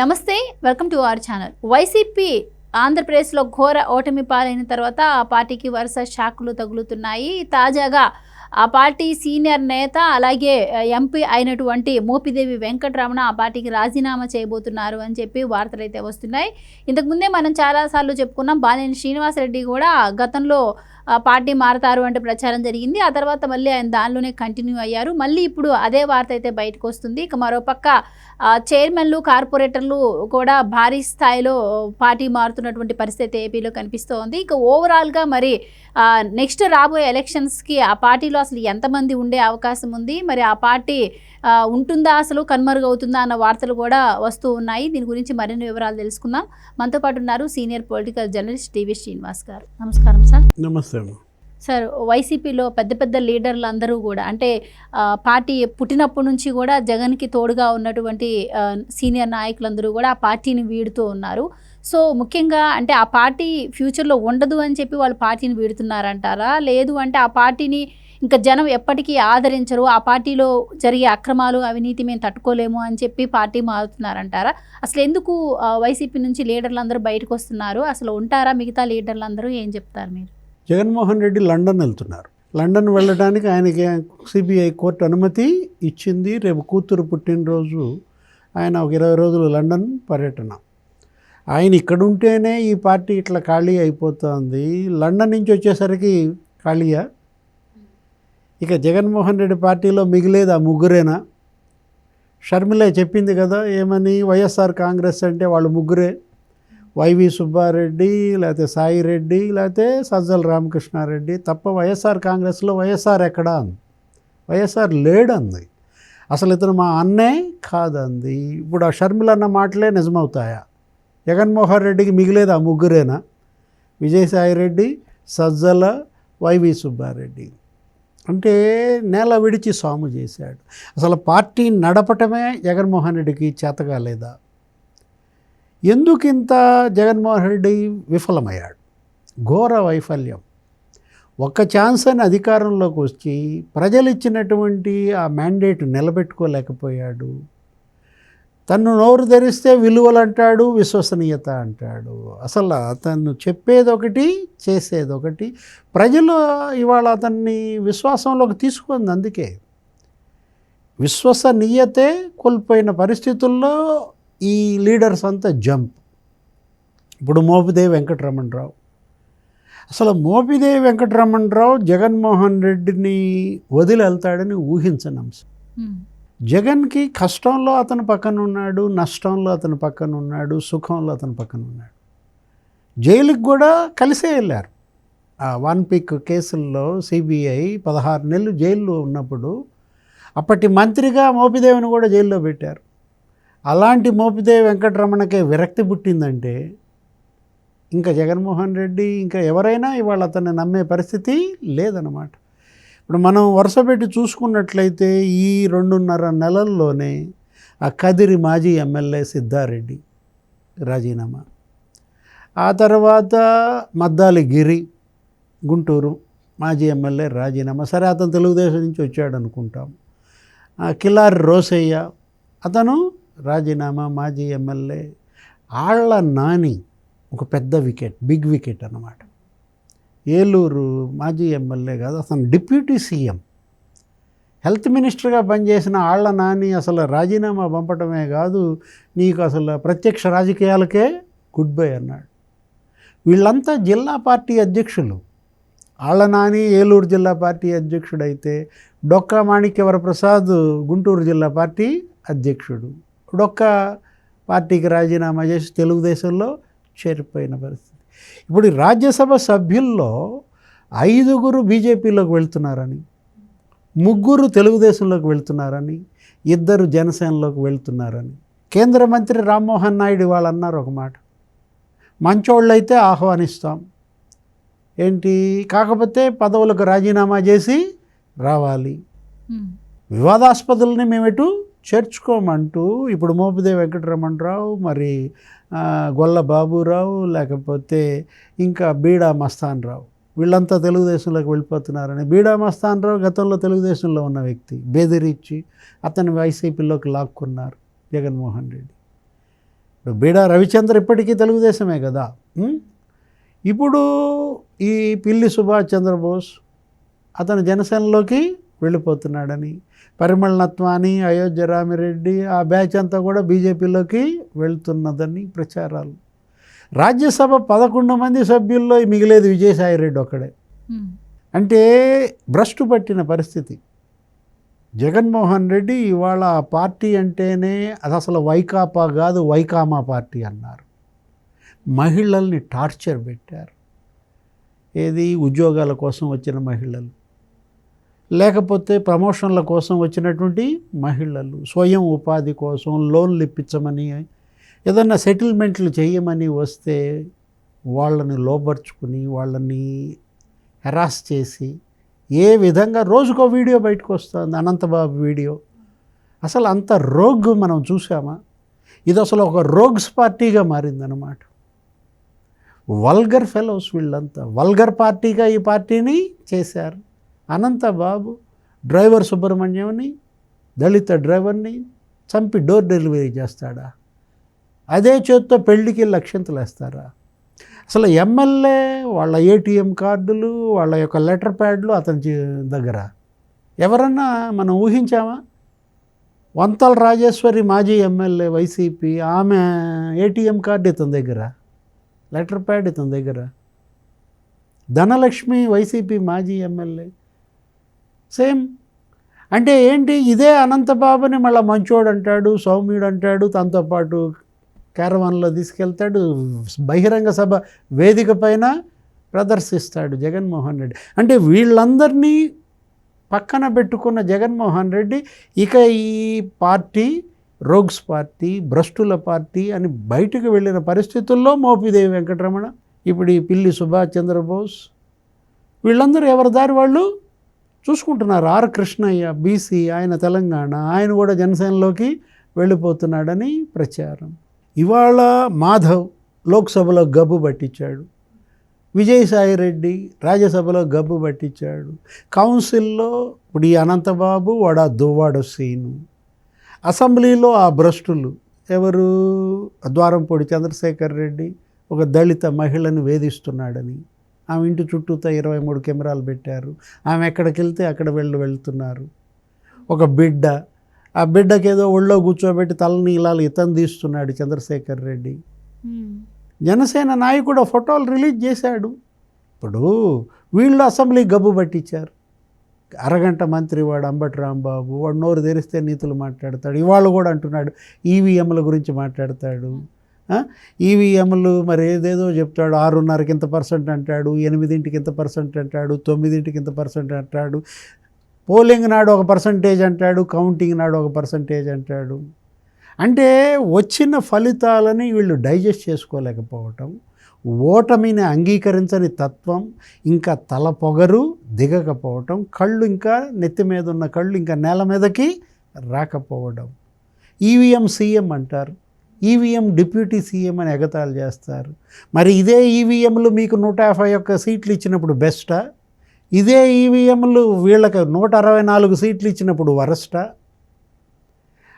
నమస్తే welcome to our channel. YCP ఆంధ్రప్రదేశ్లో ఘోర ఓటమి పాలైన తర్వాత ఆ పార్టీకి వరుస షాకులు తగులుతున్నాయి. తాజాగా ఆ పార్టీ సీనియర్ నేత అలాగే ఎంపీ అయినటువంటి మోపిదేవి వెంకటరమణ ఆ పార్టీకి రాజీనామా చేయబోతున్నారు అని చెప్పి వార్తలు అయితే వస్తున్నాయి. ఇంతకుముందే మనం చాలాసార్లు చెప్పుకున్నాం బాలినేని శ్రీనివాసరెడ్డి కూడా గతంలో పార్టీ మారతారు అంటే ప్రచారం జరిగింది. ఆ తర్వాత మళ్ళీ ఆయన దానిలోనే కంటిన్యూ అయ్యారు. మళ్ళీ ఇప్పుడు అదే వార్త అయితే బయటకు వస్తుంది. ఇక మరోపక్క చైర్మన్లు కార్పొరేటర్లు కూడా భారీ స్థాయిలో పార్టీ మారుతున్నటువంటి పరిస్థితి ఏపీలో కనిపిస్తోంది. ఇక ఓవరాల్గా మరి నెక్స్ట్ రాబోయే ఎలక్షన్స్కి ఆ పార్టీలో అసలు ఎంతమంది ఉండే అవకాశం ఉంది? మరి ఆ పార్టీ ఉంటుందా అసలు? కనుమరుగవుతుందా అన్న వార్తలు కూడా వస్తూ ఉన్నాయి. దీని గురించి మరిన్ని వివరాలు తెలుసుకుందాం. మనతో పాటు ఉన్నారు senior political journalist TV Srinivas garu. నమస్కారం సార్. నమస్తే. అమ్మ సార్ వైసీపీలో పెద్ద పెద్ద లీడర్లు అందరూ కూడా అంటే పార్టీ పుట్టినప్పటి నుంచి కూడా జగన్కి తోడుగా ఉన్నటువంటి సీనియర్ నాయకులందరూ కూడా ఆ పార్టీని వీడుతూ ఉన్నారు. సో ముఖ్యంగా అంటే ఆ పార్టీ ఫ్యూచర్లో ఉండదు అని చెప్పి వాళ్ళు పార్టీని వీడుతున్నారంటారా? లేదు అంటే ఆ పార్టీని ఇంకా జనం ఎప్పటికీ ఆదరించరు ఆ పార్టీలో జరిగే అక్రమాలు అవినీతి మేము తట్టుకోలేము అని చెప్పి పార్టీ మారుతున్నారంటారా? అసలు ఎందుకు వైసీపీ నుంచి లీడర్లు అందరూ బయటకు వస్తున్నారు అసలు ఉంటారా మిగతా లీడర్లు అందరూ ఏం చెప్తారు మీరు? జగన్మోహన్ రెడ్డి లండన్ వెళ్తున్నారు. లండన్ వెళ్ళడానికి ఆయనకి సిబిఐ కోర్టు అనుమతి ఇచ్చింది. రేపు కూతురు పుట్టినరోజు. ఆయన ఒక ఇరవై రోజులు లండన్ పర్యటన. ఆయన ఇక్కడ ఉంటేనే ఈ పార్టీ ఇట్లా ఖాళీ అయిపోతుంది. లండన్ నుంచి వచ్చేసరికి ఖాళీయా? ఇక జగన్మోహన్ రెడ్డి పార్టీలో మిగిలేదు ఆ ముగ్గురేనా? షర్మిల చెప్పింది కదా ఏమని? వైఎస్ఆర్ కాంగ్రెస్ అంటే వాళ్ళు ముగ్గురే. వైవి సుబ్బారెడ్డి లేకపోతే సాయి రెడ్డి లేకపోతే సజ్జల రామకృష్ణారెడ్డి తప్ప వైఎస్ఆర్ కాంగ్రెస్లో వైఎస్ఆర్ ఎక్కడా అంది? వైఎస్ఆర్ లేడంది. అసలు ఇతను మా అన్నే కాదంది. ఇప్పుడు ఆ షర్మిల అన్న మాటలే నిజమవుతాయా? జగన్మోహన్ రెడ్డికి మిగిలేదు ఆ ముగ్గురేనా? విజయసాయి రెడ్డి సజ్జల వైవి సుబ్బారెడ్డి. అంటే నేల విడిచి సాము చేశాడు. అసలు పార్టీ నడపటమే జగన్మోహన్ రెడ్డికి చేతగా లేదా ఇంత జగన్మోహన్ రెడ్డి విఫలమయ్యాడు? ఘోర వైఫల్యం. ఒక్క ఛాన్స్ అని అధికారంలోకి వచ్చి ప్రజలు ఇచ్చినటువంటి ఆ మ్యాండేట్ నిలబెట్టుకోలేకపోయాడు. తను నోరు ధరిస్తే విలువలు అంటాడు విశ్వసనీయత అంటాడు. అసలు అతను చెప్పేది ఒకటి చేసేది ఒకటి ప్రజలు ఇవాళ అతన్ని విశ్వాసంలోకి తీసుకుంది అందుకే. విశ్వసనీయతే కోల్పోయిన పరిస్థితుల్లో ఈ లీడర్స్ అంతా జంప్. ఇప్పుడు మోపిదేవి వెంకటరమణరావు. అసలు మోపిదేవి వెంకటరమణరావు జగన్మోహన్ రెడ్డిని వదిలి వెళ్తాడని ఊహించని అంశం. జగన్కి కష్టంలో అతను పక్కన ఉన్నాడు నష్టంలో అతను పక్కన ఉన్నాడు సుఖంలో అతను పక్కన ఉన్నాడు జైలుకి కూడా కలిసే వెళ్ళారు. ఆ వన్ పిక్ కేసుల్లో సిబిఐ పదహారు నెలలు జైల్లో ఉన్నప్పుడు అప్పటి మంత్రిగా మోపిదేవిని కూడా జైల్లో పెట్టారు. అలాంటి మోపిదేవి వెంకటరమణకే విరక్తి పుట్టిందంటే ఇంకా జగన్మోహన్ రెడ్డి ఇంకా ఎవరైనా ఇవాళ అతన్ని నమ్మే పరిస్థితి లేదన్నమాట. ఇప్పుడు మనం వరుస పెట్టి చూసుకున్నట్లయితే ఈ రెండున్నర నెలల్లోనే ఆ కదిరి మాజీ ఎమ్మెల్యే సిద్ధారెడ్డి రాజీనామా. ఆ తర్వాత మద్దాలి గిరి గుంటూరు మాజీ ఎమ్మెల్యే రాజీనామా. సరే అతను తెలుగుదేశం నుంచి వచ్చాడు అనుకుంటాం ఆ కిలారి రోసయ్య అతను రాజీనామా మాజీ ఎమ్మెల్యే ఆళ్ళ నాని ఒక పెద్ద వికెట్ బిగ్ వికెట్ అన్నమాట. ఏలూరు మాజీ ఎమ్మెల్యే కాదు అతను డిప్యూటీ సీఎం. హెల్త్ మినిస్టర్గా పనిచేసిన ఆళ్ళ నాని అసలు రాజీనామా పంపటమే కాదు నీకు అసలు ప్రత్యక్ష రాజకీయాలకే గుడ్ బై అన్నాడు. వీళ్ళంతా జిల్లా పార్టీ అధ్యక్షులు. ఆళ్ళ నాని ఏలూరు జిల్లా పార్టీ అధ్యక్షుడైతే డొక్కా మాణిక్యవరప్రసాద్ గుంటూరు జిల్లా పార్టీ అధ్యక్షుడు. డొక్కా పార్టీకి రాజీనామా చేసి తెలుగుదేశంలో చేరిపోయిన పరిస్థితి. ఇప్పుడు రాజ్యసభ సభ్యుల్లో ఐదుగురు బీజేపీలోకి వెళ్తున్నారని ముగ్గురు తెలుగుదేశంలోకి వెళ్తున్నారని ఇద్దరు జనసేనలోకి వెళ్తున్నారని. కేంద్ర మంత్రి రామ్మోహన్ నాయుడు వాళ్ళు అన్నారు ఒక మాట. మంచోళ్ళైతే ఆహ్వానిస్తాం. ఏంటి? కాకపోతే పదవులకు రాజీనామా చేసి రావాలి. వివాదాస్పదుల్ని మేము ఎటు చేర్చుకోమంటూ ఇప్పుడు మోపిదే వెంకటరమణరావు మరి గొల్ల బాబురావు లేకపోతే ఇంకా బీడా మస్తాన్ రావు వీళ్ళంతా తెలుగుదేశంలోకి వెళ్ళిపోతున్నారని. బీడా మస్తాన్ రావు గతంలో తెలుగుదేశంలో ఉన్న వ్యక్తి బెదిరించి అతని వైసీపీలోకి లాక్కున్నారు జగన్మోహన్ రెడ్డి. ఇప్పుడు బీడా రవిచంద్ర ఇప్పటికీ తెలుగుదేశమే కదా? ఇప్పుడు ఈ పిల్లి సుభాష్ చంద్రబోస్ అతను జనసేనలోకి వెళ్ళిపోతున్నాడని. పరిమళ నత్వాని అయోధ్య రామిరెడ్డి ఆ బ్యాచ్ అంతా కూడా బీజేపీలోకి వెళ్తున్నదని ప్రచారాలు. రాజ్యసభ పదకొండు మంది సభ్యుల్లో మిగిలేదు విజయసాయిరెడ్డి ఒక్కడే. అంటే భ్రష్టు పట్టిన పరిస్థితి. జగన్మోహన్ రెడ్డి ఇవాళ ఆ పార్టీ అంటేనే అది అసలు వైకాపా కాదు వైకామా పార్టీ అన్నారు. మహిళల్ని టార్చర్ పెట్టారు. ఏది ఉద్యోగాల కోసం వచ్చిన మహిళలు. లేకపోతే ప్రమోషన్ల కోసం వచ్చినటువంటి మహిళలు స్వయం ఉపాధి కోసం లోన్లు ఇప్పించమని ఏదన్నా సెటిల్మెంట్లు చేయమని వస్తే వాళ్ళని లోపరుచుకుని వాళ్ళని హెరాస్ చేసి ఏ విధంగా రోజుకో వీడియో బయటకు వస్తుంది అనంతబాబు వీడియో. అసలు అంత రోగ్ మనం చూసామా ఇది అసలు ఒక రోగ్స్ పార్టీగా మారిందన్నమాట. వల్గర్ ఫెలోస్ వీళ్ళంతా వల్గర్ పార్టీగా ఈ పార్టీని చేశారు. అనంతబాబు డ్రైవర్ సుబ్రహ్మణ్యంని దళిత డ్రైవర్ని చంపి డోర్ డెలివరీ చేస్తాడా? అదే చేత్తో పెళ్ళికి లక్ష్యంతలు వేస్తారా? అసలు ఎమ్మెల్యే వాళ్ళ ఏటీఎం కార్డులు వాళ్ళ యొక్క లెటర్ ప్యాడ్లు అతని దగ్గర. ఎవరన్నా మనం ఊహించామా? వంతల రాజేశ్వరి మాజీ ఎమ్మెల్యే వైసీపీ ఆమె ఏటీఎం కార్డు ఇతని దగ్గర లెటర్ ప్యాడ్ ఇతని దగ్గర. ధనలక్ష్మి వైసీపీ మాజీ ఎమ్మెల్యే సేమ్. అంటే ఏంటి? ఇదే అనంతబాబుని మళ్ళీ మంచోడు అంటాడు సౌమ్యుడు అంటాడు తనతో పాటు క్యారవాన్లో తీసుకెళ్తాడు బహిరంగ సభ వేదిక పైన ప్రదర్శిస్తాడు జగన్మోహన్ రెడ్డి. అంటే వీళ్ళందరినీ పక్కన పెట్టుకున్న జగన్మోహన్ రెడ్డి ఇక ఈ పార్టీ రోగ్స్ పార్టీ భ్రష్టుల పార్టీ అని బయటకు వెళ్ళిన పరిస్థితుల్లో మోపిదేవి వెంకటరమణ ఇప్పుడు ఈ పిల్లి సుభాష్ చంద్రబోస్ వీళ్ళందరూ ఎవరి దారి వాళ్ళు? చూసుకుంటున్నారు. ఆర్ కృష్ణయ్య బీసీ ఆయన తెలంగాణ ఆయన కూడా జనసేనలోకి వెళ్ళిపోతున్నాడని ప్రచారం. ఇవాళ మాధవ్ లోక్సభలో గబ్బు పట్టించాడు. విజయసాయి రెడ్డి రాజ్యసభలో గబ్బు పట్టించాడు. కౌన్సిల్లో ఇప్పుడు ఈ అనంతబాబు వాడ దువ్వాడ సీను. అసెంబ్లీలో ఆ భ్రష్టులు ఎవరు? ద్వారంపూడి చంద్రశేఖర్ రెడ్డి ఒక దళిత మహిళను వేధిస్తున్నాడని. ఆమె ఇంటి చుట్టూతో ఇరవై మూడు కెమెరాలు పెట్టారు. ఆమె ఎక్కడికి వెళ్తే అక్కడ వెళ్ళి వెళ్తున్నారు. ఒక బిడ్డ ఆ బిడ్డకి ఏదో ఒళ్ళో కూర్చోబెట్టి తలనీలాలు ఇతను తీస్తున్నాడు చంద్రశేఖర్ రెడ్డి. జనసేన నాయకుడు ఫోటోలు రిలీజ్ చేశాడు. ఇప్పుడు వీళ్ళు అసెంబ్లీ గబ్బు పట్టించారు. అరగంట మంత్రి వాడు అంబటి రాంబాబు వాడు నోరు తెరిస్తే నీతులు మాట్లాడతాడు. ఇవాళ కూడా అంటున్నాడు ఈవీఎంల గురించి మాట్లాడతాడు. ఈవీఎంలు మరి ఏదేదో చెప్తాడు ఆరున్నరకి ఇంత పర్సెంట్ అంటాడు ఎనిమిదింటికి ఇంత పర్సెంట్ అంటాడు తొమ్మిదింటికి ఇంత పర్సెంట్ అంటాడు పోలింగ్ నాడు ఒక పర్సంటేజ్ అంటాడు కౌంటింగ్ నాడు ఒక పర్సంటేజ్ అంటాడు. అంటే వచ్చిన ఫలితాలని వీళ్ళు డైజెస్ట్ చేసుకోలేకపోవటం ఓటమిని అంగీకరించని తత్వం ఇంకా తల పొగరు దిగకపోవటం కళ్ళు ఇంకా నెత్తి మీద ఉన్న కళ్ళు ఇంకా నేల మీదకి రాకపోవడం. ఈవీఎం సీఎం అంటారు. ఈవీఎం డిప్యూటీ సీఎం అని ఎగతాళి చేస్తారు. మరి ఇదే ఈవీఎంలు మీకు నూట యాభై ఒక్క సీట్లు ఇచ్చినప్పుడు బెస్టా? ఇదే ఈవీఎంలు వీళ్ళకి నూట అరవై నాలుగు సీట్లు ఇచ్చినప్పుడు వరస్టా?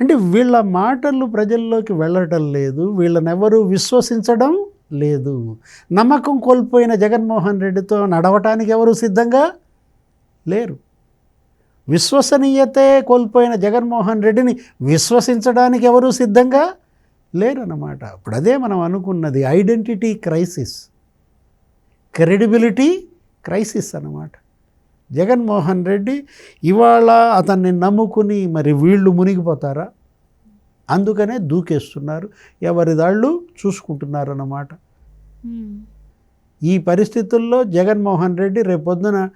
అంటే వీళ్ళ మాటలు ప్రజల్లోకి వెళ్ళటం లేదు వీళ్ళనెవరూ విశ్వసించడం లేదు. నమ్మకం కోల్పోయిన జగన్మోహన్ రెడ్డితో నడవటానికి ఎవరు సిద్ధంగా లేరు. విశ్వసనీయతే కోల్పోయిన జగన్మోహన్ రెడ్డిని విశ్వసించడానికి ఎవరు సిద్ధంగా లేరన్నమాట. ఇప్పుడు అదే మనం అనుకున్నది ఐడెంటిటీ క్రైసిస్. క్రెడిబిలిటీ క్రైసిస్ అన్నమాట. జగన్మోహన్ రెడ్డి ఇవాళ అతన్ని నమ్ముకుని మరి వీళ్ళు మునిగిపోతారా? అందుకనే దూకేస్తున్నారు. ఎవరి దాళ్ళు చూసుకుంటున్నారు అన్నమాట. ఈ పరిస్థితుల్లో జగన్మోహన్ రెడ్డి రేపొద్దున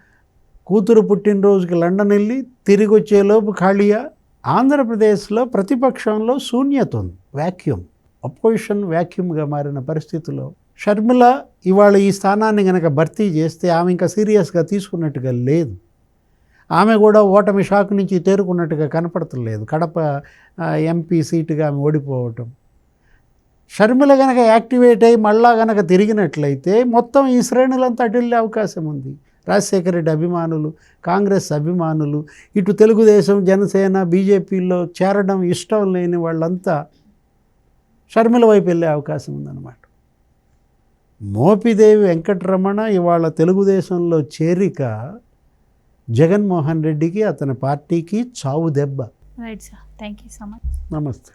కూతురు పుట్టినరోజుకి లండన్ వెళ్ళి తిరిగి వచ్చేలోపు ఖాళీయా? ఆంధ్రప్రదేశ్లో ప్రతిపక్షంలో శూన్యత ఉంది. వ్యాక్యూమ్ అపోజిషన్ వ్యాక్యూమ్గా మారిన పరిస్థితిలో షర్మిల ఇవాళ ఈ స్థానాన్ని కనుక భర్తీ చేస్తే ఆమె ఇంకా సీరియస్గా తీసుకున్నట్టుగా లేదు. ఆమె కూడా ఓటమి షాక్ నుంచి తేరుకున్నట్టుగా కనపడతలేదు. కడప ఎంపీ సీటుగా ఆమె ఓడిపోవటం. షర్మిల గనక యాక్టివేట్ అయ్యి మళ్ళా గనక తిరిగినట్లయితే మొత్తం ఈ శ్రేణులంతా అటు వెళ్ళే అవకాశం ఉంది. రాజశేఖర రెడ్డి అభిమానులు కాంగ్రెస్ అభిమానులు ఇటు తెలుగుదేశం జనసేన బీజేపీలో చేరడం ఇష్టం లేని వాళ్ళంతా షర్మిల వైపు వెళ్ళే అవకాశం ఉందన్నమాట. మోపిదేవి వెంకటరమణ ఇవాళ తెలుగుదేశంలో చేరిక జగన్మోహన్ రెడ్డికి అతని పార్టీకి చావు దెబ్బ. Right sir thank you so much నమస్తే.